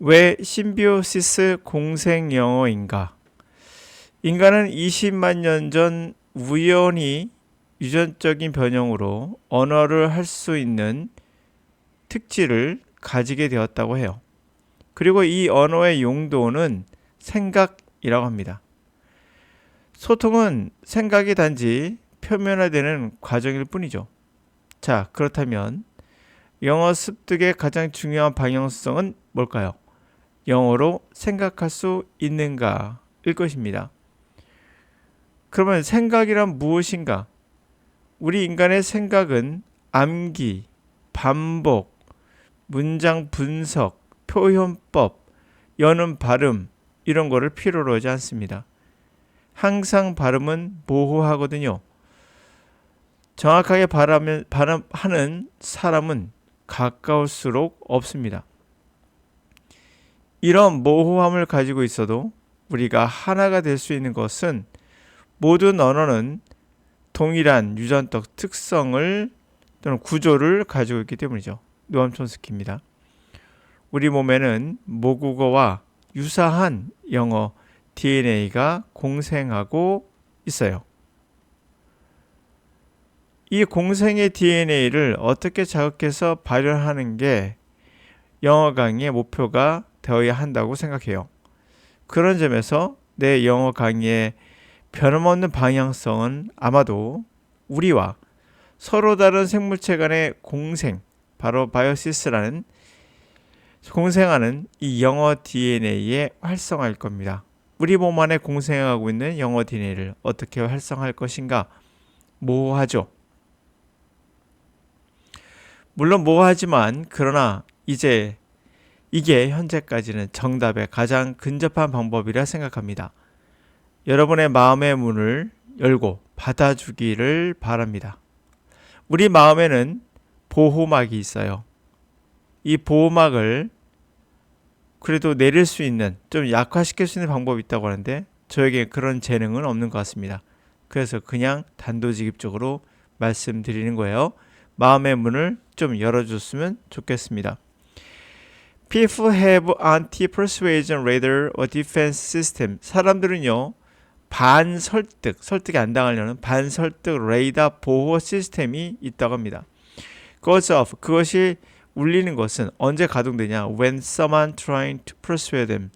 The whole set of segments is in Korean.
왜 심비오시스 공생 영어인가? 인간은 20만 년 전 우연히 유전적인 변형으로 언어를 할 수 있는 특질을 가지게 되었다고 해요. 그리고 이 언어의 용도는 생각이라고 합니다. 소통은 생각이 단지 표면화되는 과정일 뿐이죠. 자, 그렇다면 영어 습득의 가장 중요한 방향성은 뭘까요? 영어로 생각할 수 있는가일 것입니다. 그러면 생각이란 무엇인가? 우리 인간의 생각은 암기, 반복, 문장 분석, 표현법, 여는 발음 이런 거를 필요로 하지 않습니다. 항상 발음은 모호하거든요. 정확하게 발음하는 사람은 가까울수록 없습니다. 이런 모호함을 가지고 있어도 우리가 하나가 될 수 있는 것은 모든 언어는 동일한 유전적 특성을 또는 구조를 가지고 있기 때문이죠. 노암 촌스키입니다. 우리 몸에는 모국어와 유사한 영어 DNA가 공생하고 있어요. 이 공생의 DNA를 어떻게 자극해서 발현하는 게 영어 강의의 목표가 되어야 한다고 생각해요. 그런 점에서 내 영어 강의의 변함없는 방향성은 아마도 우리와 서로 다른 생물체 간의 공생, 바로 바이오시스라는 공생하는 이 영어 DNA의 활성화일 겁니다. 우리 몸 안에 공생하고 있는 영어 DNA를 어떻게 활성화할 것인가 모호하죠. 물론 모호하지만 그러나 이제 이게 현재까지는 정답에 가장 근접한 방법이라 생각합니다. 여러분의 마음의 문을 열고 받아주기를 바랍니다. 우리 마음에는 보호막이 있어요. 이 보호막을 그래도 내릴 수 있는 좀 약화시킬 수 있는 방법이 있다고 하는데 저에게 그런 재능은 없는 것 같습니다. 그래서 그냥 단도직입적으로 말씀드리는 거예요. 마음의 문을 좀 열어줬으면 좋겠습니다. People have anti-persuasion radar or defense system. 사람들은요, 반설득, 설득이 안 당하려는 반설득 레이더 보호 시스템이 있다고 합니다. goes off, 그것이 울리는 것은 언제 가동되냐? When someone trying to persuade them.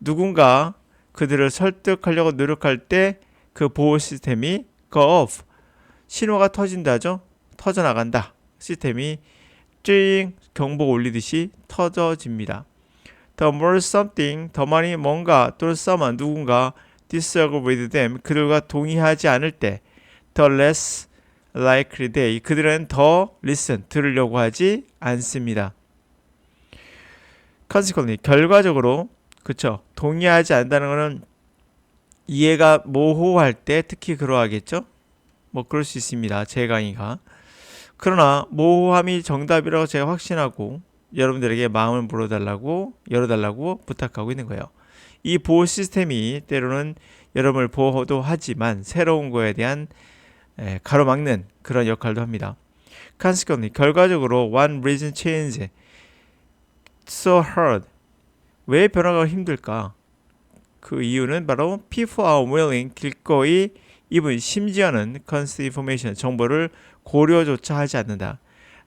누군가 그들을 설득하려고 노력할 때 그 보호 시스템이 go off. 신호가 터진다죠? 터져 나간다. 시스템이 찡 경보 올리듯이 터져집니다. The more something, 더 많이 뭔가 또는 someone 누군가 disagree with them 그들과 동의하지 않을 때 the less likely they 그들은 더 listen 들으려고 하지 않습니다. consequently 결과적으로 그쵸 동의하지 않는다는 것은 이해가 모호할 때 특히 그러하겠죠. 뭐 그럴 수 있습니다. 제 강의가 그러나 모호함이 정답이라고 제가 확신하고 여러분들에게 마음을 물어달라고 열어달라고 부탁하고 있는 거예요. 이 보호 시스템이 때로는 여러분을 보호도 하지만 새로운 거에 대한 가로막는 그런 역할도 합니다. consequently 결과적으로 one reason change so hard 왜 변화가 힘들까? 그 이유는 바로 people are willing 길거 이 even 심지어는 constant information 정보를 고려조차 하지 않는다.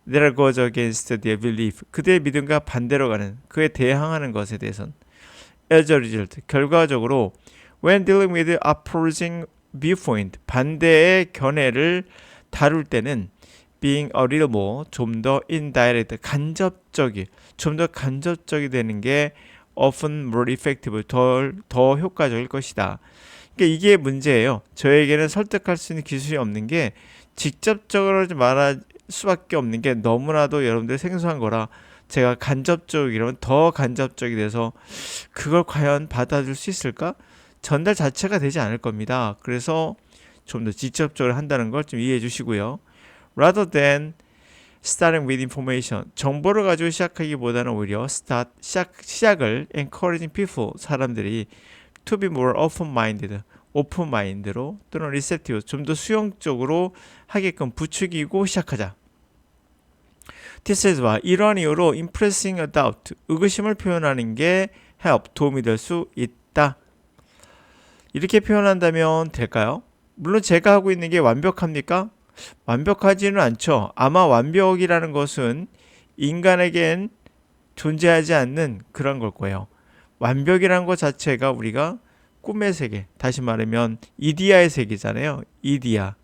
That goes against their belief. 그들의 믿음과 반대로 가는 그에 대항하는 것에 대해선 as a result 결과적으로 when dealing with opposing viewpoint 반대의 견해를 다룰 때는 being a little more 좀 더 indirect 간접적이 좀 더 간접적이 되는 게 often more effective 더, 더 효과적일 것이다. 그러니까 이게 문제예요. 저에게는 설득할 수 있는 기술이 없는 게 직접적으로 말할 수밖에 없는 게 너무나도 여러분들 생소한 거라 제가 간접적 이러면 더 간접적이 돼서 그걸 과연 받아줄 수 있을까? 전달 자체가 되지 않을 겁니다. 그래서 좀 더 직접적으로 한다는 걸 좀 이해해 주시고요. Rather than starting with information, 정보를 가지고 시작하기보다는 오히려 start 시작 시작을 encouraging people 사람들이 to be more open-minded, 오픈 마인드로 또는 receptive 좀더 수용적으로 하게끔 부추기고 시작하자. Why 이러한 이유로 impressing a doubt 의구심을 표현하는 게 help 도움이 될 수 있다. 이렇게 표현한다면 될까요? 물론 제가 하고 있는 게 완벽합니까? 완벽하지는 않죠. 아마 완벽이라는 것은 인간에겐 존재하지 않는 그런 걸 거예요. 완벽이라는 것 자체가 우리가 꿈의 세계, 다시 말하면 이디아의 세계잖아요. 이디아.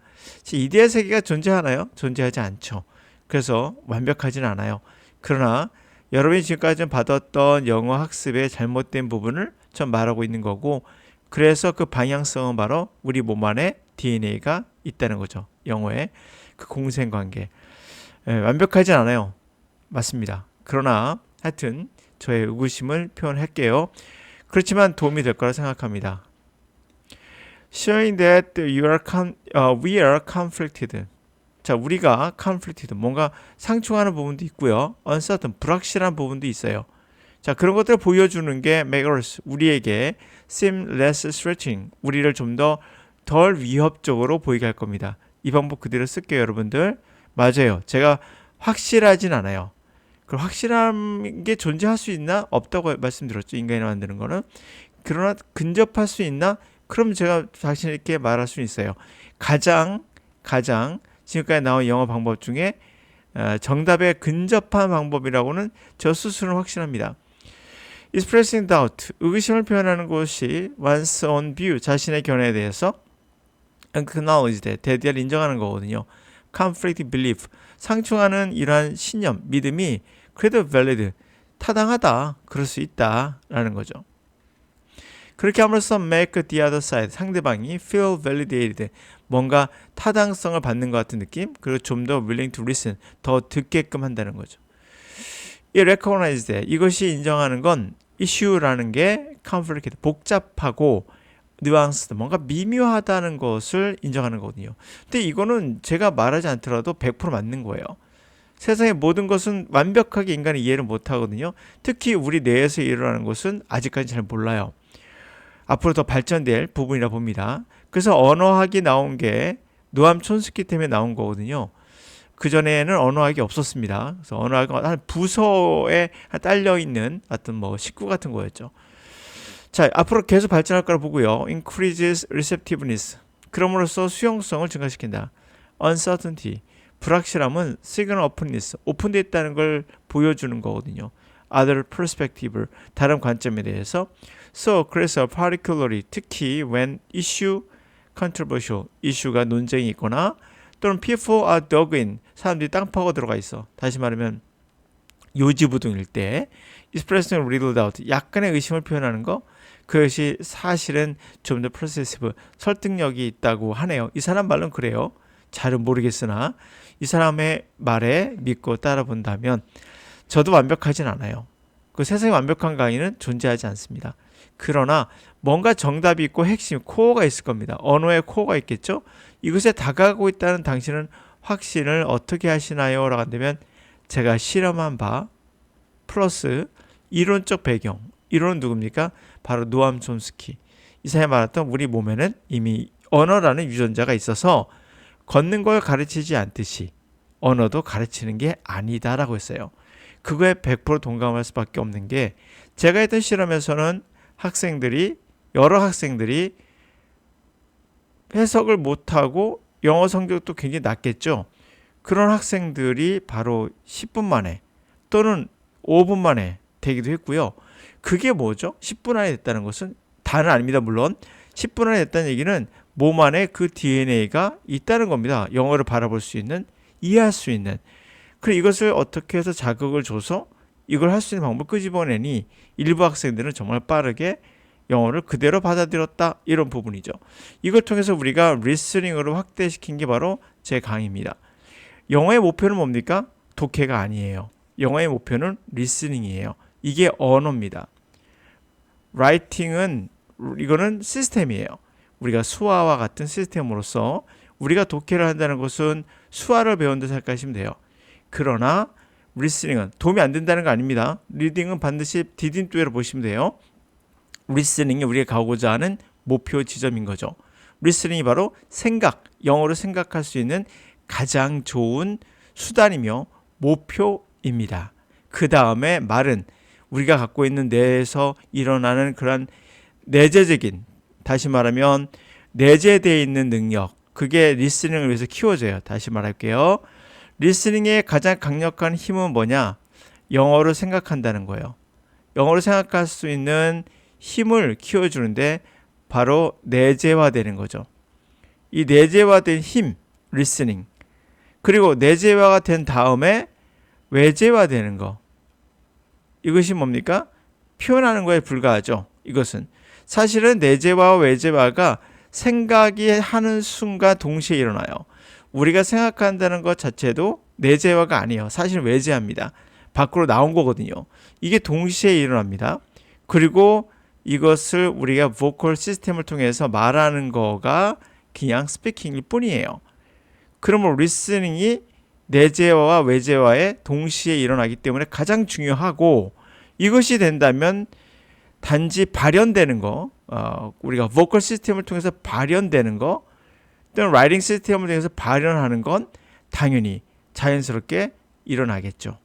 이디아 세계가 존재하나요? 존재하지 않죠. 그래서 완벽하진 않아요. 그러나 여러분이 지금까지 받았던 영어 학습의 잘못된 부분을 전 말하고 있는 거고 그래서 그 방향성은 바로 우리 몸 안에 DNA가 있다는 거죠. 영어의 그 공생관계. 예, 완벽하진 않아요. 맞습니다. 그러나 하여튼 저의 의구심을 표현할게요. 그렇지만 도움이 될 거라 생각합니다. Showing that you are con, uh, we are conflicted. 자, 우리가 conflicted, 뭔가 상충하는 부분도 있고요. uncertain, 불확실한 부분도 있어요. 자, 그런 것들을 보여주는 게 make us, 우리에게 seem less threatening, 우리를 좀 더 덜 위협적으로 보이게 할 겁니다. 이 방법 그대로 쓸게요, 여러분들. 맞아요. 제가 확실하진 않아요. 그 확실한 게 존재할 수 있나? 없다고 말씀드렸죠. 인간이 만드는 거는. 그러나 근접할 수 있나? 그럼 제가 자신 있게 말할 수 있어요. 가장 가장 지금까지 나온 영어 방법 중에 어, 정답에 근접한 방법이라고는 저 스스로는 확신합니다. expressing doubt, 의구심을 표현하는 것이 one's own view, 자신의 견해에 대해서 acknowledge 대디를 인정하는 거거든요. conflict belief, 상충하는 이러한 신념, 믿음이 그래도 valid, 타당하다, 그럴 수 있다라는 거죠. 그렇게 함으로써 make the other side, 상대방이 feel validated, 뭔가 타당성을 받는 것 같은 느낌, 그리고 좀 더 willing to listen, 더 듣게끔 한다는 거죠. 이 recognize that, 이것이 인정하는 건 issue라는 게 complicated, 복잡하고 nuanced, 뭔가 미묘하다는 것을 인정하는 거거든요. 근데 이거는 제가 말하지 않더라도 100% 맞는 거예요. 세상의 모든 것은 완벽하게 인간이 이해를 못 하거든요. 특히 우리 뇌에서 일어나는 것은 아직까지 잘 몰라요. 앞으로 더 발전될 부분이라 봅니다. 그래서 언어학이 나온 게 노암 촌스키 때문에 나온 거거든요. 그 전에는 언어학이 없었습니다. 그래서 언어학은 한 부서에 딸려 있는 어떤 뭐 식구 같은 거였죠. 자, 앞으로 계속 발전할 거라 보고요. increases receptiveness. 그럼으로써 수용성을 증가시킨다. uncertainty. 불확실함은 signal openness. 오픈되어 있다는 걸 보여주는 거거든요. other perspective. 다른 관점에 대해서. So, 그래서 particularly 특히 when issue controversial 이슈가 논쟁이 있거나 또는 people are dug in 사람들이 땅 파고 들어가 있어. 다시 말하면 요지부동일 때 expressing little doubt 약간의 의심을 표현하는 거 그것이 사실은 좀 더 프로세시브 설득력이 있다고 하네요. 이 사람 말은 그래요. 잘은 모르겠으나 이 사람의 말에 믿고 따라 본다면 저도 완벽하진 않아요. 그 세상에 완벽한 강의는 존재하지 않습니다. 그러나 뭔가 정답이 있고 핵심 코어가 있을 겁니다. 언어의 코어가 있겠죠? 이것에 다가가고 있다는 당신은 확신을 어떻게 하시나요? 라고 한다면 제가 실험한 바 플러스 이론적 배경 이론은 누굽니까? 바로 노암 촘스키 이 사람이 말했던 우리 몸에는 이미 언어라는 유전자가 있어서 걷는 걸 가르치지 않듯이 언어도 가르치는 게 아니다라고 했어요. 그거에 100% 동감할 수밖에 없는 게 제가 했던 실험에서는 학생들이 여러 학생들이 해석을 못하고 영어 성적도 굉장히 낮겠죠. 그런 학생들이 바로 10분 만에 또는 5분 만에 되기도 했고요. 그게 뭐죠? 10분 안에 됐다는 것은 다는 아닙니다. 물론 10분 안에 됐다는 얘기는 몸 안에 그 DNA가 있다는 겁니다. 영어를 바라볼 수 있는 이해할 수 있는 그리고 이것을 어떻게 해서 자극을 줘서 이걸 할 수 있는 방법을 끄집어내니 일부 학생들은 정말 빠르게 영어를 그대로 받아들였다 이런 부분이죠. 이걸 통해서 우리가 리스닝으로 확대시킨 게 바로 제 강의입니다. 영어의 목표는 뭡니까? 독해가 아니에요. 영어의 목표는 리스닝이에요. 이게 언어입니다. 라이팅은 이거는 시스템이에요. 우리가 수화와 같은 시스템으로서 우리가 독해를 한다는 것은 수화를 배운다 생각하시면 돼요. 그러나 리스닝은 도움이 안 된다는 거 아닙니다. 리딩은 반드시 디딤돌로 보시면 돼요. 리스닝이 우리가 가고자 하는 목표 지점인 거죠. 리스닝이 바로 생각, 영어로 생각할 수 있는 가장 좋은 수단이며 목표 입니다. 그 다음에 말은 우리가 갖고 있는 뇌에서 일어나는 그런 내재적인 다시 말하면 내재되어 있는 능력 그게 리스닝을 위해서 키워져요. 다시 말할게요. 리스닝의 가장 강력한 힘은 뭐냐? 영어를 생각한다는 거예요. 영어를 생각할 수 있는 힘을 키워주는데 바로 내재화되는 거죠. 이 내재화된 힘, 리스닝. 그리고 내재화가 된 다음에 외재화되는 거. 이것이 뭡니까? 표현하는 거에 불과하죠. 이것은 사실은 내재화와 외재화가 생각이 하는 순간 동시에 일어나요. 우리가 생각한다는 것 자체도 내재화가 아니에요. 사실 외재합니다. 밖으로 나온 거거든요. 이게 동시에 일어납니다. 그리고 이것을 우리가 보컬 시스템을 통해서 말하는 거가 그냥 스피킹일 뿐이에요. 그러면 리스닝이 내재화와 외재화에 동시에 일어나기 때문에 가장 중요하고 이것이 된다면 단지 발현되는 거, 어, 우리가 보컬 시스템을 통해서 발현되는 거, 또는 라이팅 시스템을 통해서 발현하는 건 당연히 자연스럽게 일어나겠죠.